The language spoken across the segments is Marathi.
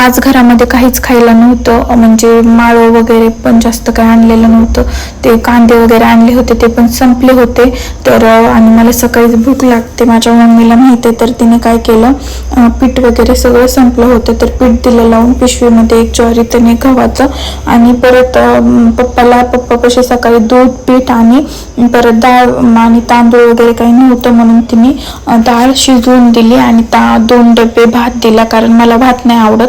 आज घरामध्ये काहीच खायला नव्हतं. म्हणजे माळं वगैरे पण जास्त काही आणलेलं नव्हतं. ते कांदे वगैरे आणले होते ते पण संपले होते. तर आणि मला सकाळीच भूक लागते. माझ्या मम्मीला माहिती आहे तर तिने काय केलं पीठ वगैरे सगळं संपलं होतं. तर पीठ दिलं लावून पिशवीमध्ये एक ज्वारी त्याने गव्हाचं आणि परत पप्पाला पप्पा कसे सकाळी दूध पीठ आणि परत डाळ आणि तांदूळ वगैरे काही नव्हतं म्हणून तिने डाळ शिजवून दिली आणि ता दोन डबे भात दिला. कारण मला भात नाही आवडत.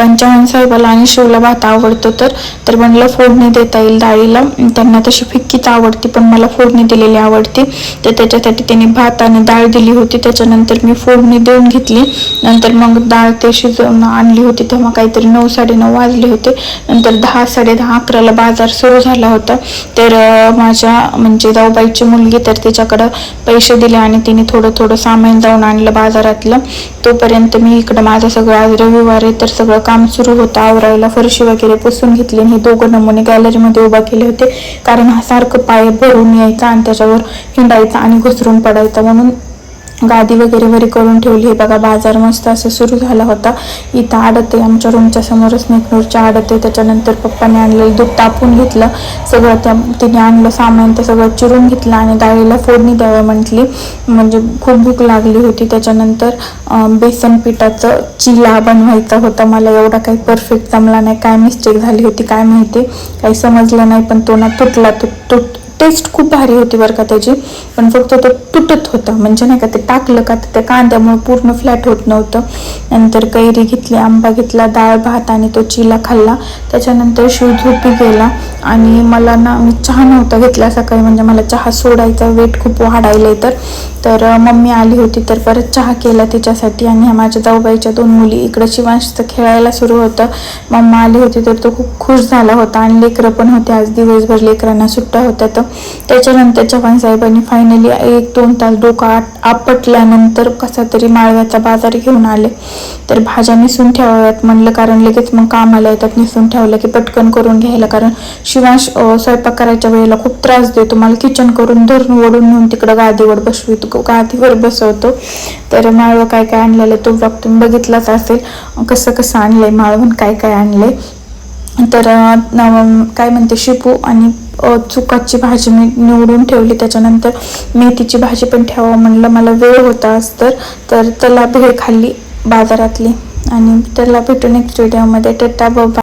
पण चव्हाण साहेबाला आणि शिवला भात आवडतो तर तर म्हणलं फोडणी देता येईल डाळीला. त्यांना तशी फिक्कीच आवडते पण मला फोडणी दिलेली आवडते. तर त्याच्यासाठी त्यांनी भात आणि डाळ दिली होती. त्याच्यानंतर मी फोडणी देऊन घेतली. नंतर मग डाळ ते शिजवून आणली होती. तेव्हा काहीतरी नऊ साडेनऊ वाजले होते. नंतर दहा साडे दहा अकराला बाजार सुरू झाला होता. तर माझ्या म्हणजे जाऊबाईची मुलगी तर तिच्याकडं पैसे दिले आणि तिने थोडं थोडं सामान जाऊन आणलं बाजारातलं. तोपर्यंत मी इकडं माझं सगळं आज रविवार आहे तर सगळं काम सुरू होतं. आवरायला फरशी वगैरे पुसून घेतली आणि हे दोघं नमुने गॅलरीमध्ये उभा केले होते. कारण हा सारखं पाय भरून यायचा आणि त्याच्यावर हिंडायचा आणि घुसरून पडायचा म्हणून गादी वगैरे वरी करून ठेवली. हे बघा बाजार मस्त असं सुरू झाला होता. इथं आडत आहे आमच्या रूमच्या समोरच नेकनूरच्या आडत आहे. त्याच्यानंतर पप्पाने आणलेलं दूध तापून घेतलं. सगळं त्या तिने आणलं सामान ते सगळं चिरून घेतलं आणि डाळीला फोडणी द्यावं म्हटली. म्हणजे खूप भूक लागली होती. त्याच्यानंतर बेसन पिठाचं चिला बनवायचा होता. मला एवढा काही परफेक्ट जमला नाही. काय मिस्टेक झाली होती काय माहिती? काही समजलं नाही पण तो ना तुटला तुट तुट टेस्ट खूप भारी होती बरं का त्याची. पण फक्त तो तुटत होता. म्हणजे नाही का ते टाकलं का तर त्या कांद्यामुळे पूर्ण फ्लॅट होत नव्हतं. नंतर कैरी घेतली आंबा घेतला डाळ भात आणि तो चिला खाल्ला. त्याच्यानंतर शिव झोपी गेला. आणि मला ना मी चहा नव्हता घेतला सकाळी. म्हणजे मला चहा सोडायचा वेट खूप वाढायला तर. तर मम्मी आली होती तर परत चहा केला तिच्यासाठी. आणि ह्या माझ्या जाऊबाईच्या दोन मुली. इकडं शिवांशचं खेळायला सुरू होतं. मम्मा आली होती तर तो खूप खुश झाला होता. आणि लेकरं पण होते. आज दिवसभर लेकरांना सुट्ट्या होत्या तर त्याच्यानंतर चव्हाण साहेबांनी फायनली एक दोन तास डोकं आट आपटल्यानंतर कसा तरी माळव्याचा बाजार घेऊन आले. तर भाज्या निसून ठेवाव्यात म्हणलं कारण लगेच मग कामाला येतात निसून ठेवलं की पटकन करून घ्यायला. कारण शिवांश स्वयंपाक करायच्या वेळेला खूप त्रास देतो. मला किचन करून धरून ओढून नेऊन तिकडं गादीवर बसवितो गादीवर बसवतो. तर माळवं काय काय आणलेलं तो ब्लॉग तुम्ही बघितलाच असेल. कसं कसं आणलंय माळवण काय काय आणलंय. तर काय म्हणते शिपू आणि चुकाची भाजी मी निवडून ठेवली. त्याच्यानंतर मेथीची भाजी पण ठेवावं म्हणलं. मला वेळ होता आज तर. तर त्याला भेळ खाल्ली बाजारातली. आणि त्याला भेटून एक व्हिडिओमध्ये टेटा बाबा